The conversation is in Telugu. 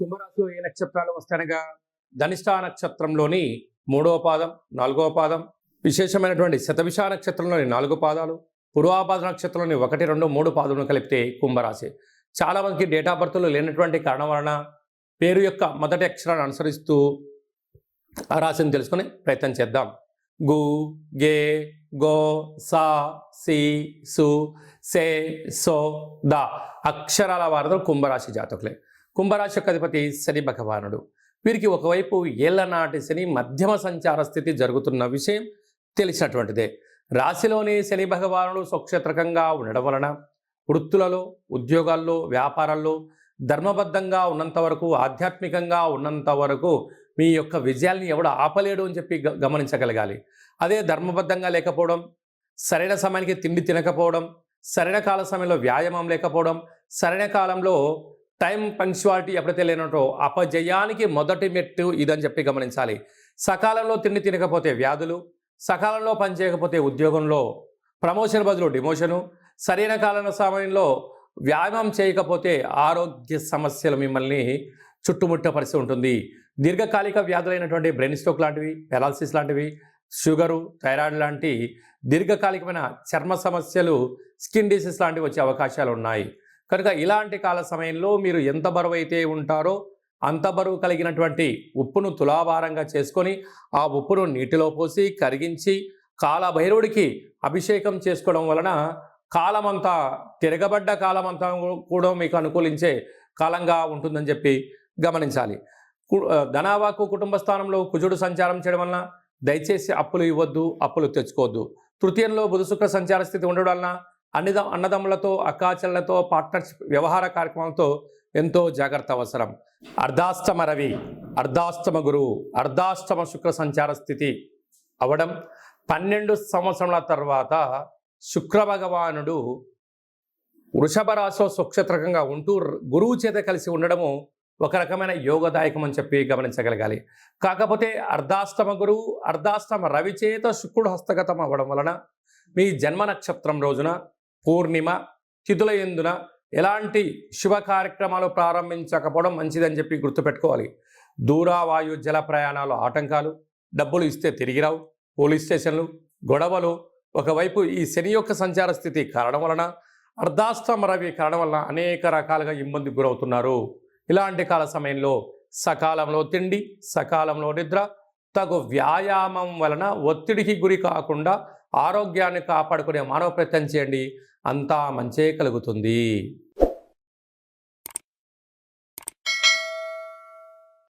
కుంభరాశిలో ఏ నక్షత్రాలు వస్తాయనగా? ధనిష్టా నక్షత్రంలోని మూడవ పాదం నాలుగవ పాదం విశేషమైనటువంటి శతవిష నక్షత్రంలోని నాలుగు పాదాలు పూర్వాపాద నక్షత్రంలోని ఒకటి రెండు మూడు పాదములు కలిపితే కుంభరాశి. చాలా మందికి డేట్ ఆఫ్ బర్త్లు లేనటువంటి కారణం వలన పేరు యొక్క మొదటి అక్షరాన్ని అనుసరిస్తూ ఆ రాశిని తెలుసుకునే ప్రయత్నం చేద్దాం. గు గే గో సా సి సు సే సో ద అక్షరాల వారధులు కుంభరాశి జాతకులే. కుంభరాశి యొక్క అధిపతి శని భగవానుడు. వీరికి ఒకవైపు ఏళ్ళనాటి శని మధ్యమ సంచార స్థితి జరుగుతున్న విషయం తెలిసినటువంటిదే. రాశిలోని శని భగవానుడు స్వక్షేత్రకంగా ఉండడం వలన వృత్తులలో ఉద్యోగాల్లో వ్యాపారాల్లో ధర్మబద్ధంగా ఉన్నంత వరకు ఆధ్యాత్మికంగా ఉన్నంత వరకు మీ యొక్క విజయాల్ని ఎవడు ఆపలేడు అని చెప్పి గ- గమనించగలగాలి. అదే ధర్మబద్ధంగా లేకపోవడం సరైన సమయానికి తిండి తినకపోవడం సరైన కాల సమయంలో వ్యాయామం లేకపోవడం సరైన కాలంలో టైం పంక్చువాలిటీ ఎప్పుడైతే లేనటో అపజయానికి మొదటి మెట్టు ఇదని చెప్పి గమనించాలి. సకాలంలో తిండి తినకపోతే వ్యాధులు సకాలంలో పనిచేయకపోతే ఉద్యోగంలో ప్రమోషన్ బదులు డిమోషను సరైన కాలం సమయంలో వ్యాయామం చేయకపోతే ఆరోగ్య సమస్యలు మిమ్మల్ని చుట్టుముట్ట పరిస్థితి ఉంటుంది. దీర్ఘకాలిక వ్యాధులైనటువంటి బ్రెయిన్ స్ట్రోక్ లాంటివి పెరాలసిస్ లాంటివి షుగరు థైరాయిడ్ లాంటి దీర్ఘకాలికమైన చర్మ సమస్యలు స్కిన్ డిసీజ్ లాంటివి వచ్చే అవకాశాలు ఉన్నాయి. కనుక ఇలాంటి కాల సమయంలో మీరు ఎంత బరువు అయితే ఉంటారో అంత బరువు కలిగినటువంటి ఉప్పును తులాభారంగా చేసుకొని ఆ ఉప్పును నీటిలో పోసి కరిగించి కాలభైరవుడికి అభిషేకం చేసుకోవడం వలన కాలమంతా తిరగబడ్డ కాలమంతా కూడా మీకు అనుకూలించే కాలంగా ఉంటుందని చెప్పి గమనించాలి. కు- ధనావాకు కుటుంబ స్థానంలో కుజుడు సంచారం చేయడం వలన దయచేసి అప్పులు ఇవ్వద్దు అప్పులు తెచ్చుకోవద్దు. తృతీయంలో బుధ శుక్ర సంచార స్థితి ఉండడం వలన అన్నిద అన్నదమ్ములతో అక్కాచెల్లతో పార్ట్నర్షిప్ వ్యవహార కార్యక్రమాలతో ఎంతో జాగ్రత్త అవసరం. అర్ధాష్టమ రవి అర్ధాష్టమ గురువు అర్ధాష్టమ శుక్ర సంచార స్థితి అవడం పన్నెండు సంవత్సరాల తర్వాత శుక్ర భగవానుడు వృషభ రాశిలో సుక్షత్రకంగా ఉంటూ గురువు చేత కలిసి ఉండడము ఒక రకమైన యోగదాయకం అని చెప్పి గమనించగలగాలి. కాకపోతే అర్ధాష్టమ గురువు అర్ధాష్టమ రవి చేత శుక్రుడు హస్తగతం అవ్వడం వలన మీ జన్మ నక్షత్రం రోజున పూర్ణిమ తిథుల ఎందున ఎలాంటి శుభ కార్యక్రమాలు ప్రారంభించకపోవడం మంచిదని చెప్పి గుర్తుపెట్టుకోవాలి. దూరావాయు జల ప్రయాణాలు ఆటంకాలు డబ్బులు ఇస్తే తిరిగి రావు. పోలీస్ స్టేషన్లు గొడవలు ఒకవైపు ఈ శని యొక్క సంచార స్థితి కారణం వలన అర్ధాష్టమ రవి కారణం వలన అనేక రకాలుగా ఇబ్బందికి గురవుతున్నారు. ఇలాంటి కాల సమయంలో సకాలంలో తిండి సకాలంలో నిద్ర తగు వ్యాయామం వలన ఒత్తిడికి గురి కాకుండా ఆరోగ్యాన్ని కాపాడుకునే మానవ ప్రయత్నం చేయండి. అంతా మంచే కలుగుతుంది.